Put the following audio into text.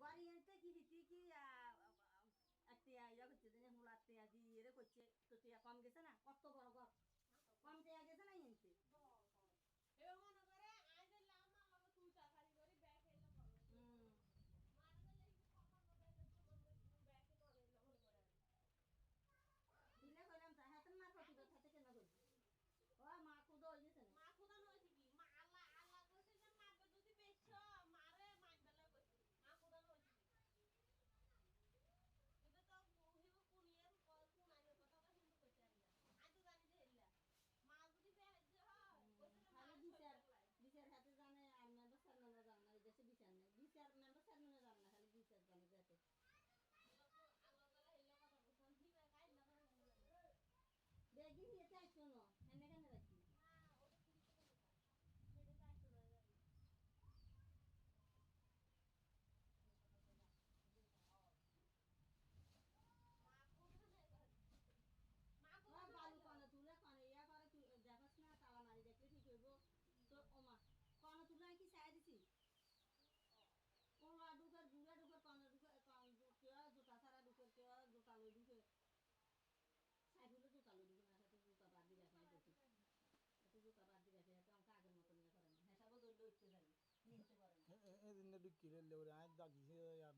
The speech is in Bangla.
variante কি কি আত্মীয়া ইয়া করছে যে মূল আত্মীয়া দিয়ে করছে তো কম গেছে না কত বড় ঘর কম দেয়া গেছে না এনতে এদিন ঢুকিয়ে লেলে ওরে আজ দাগিছে আর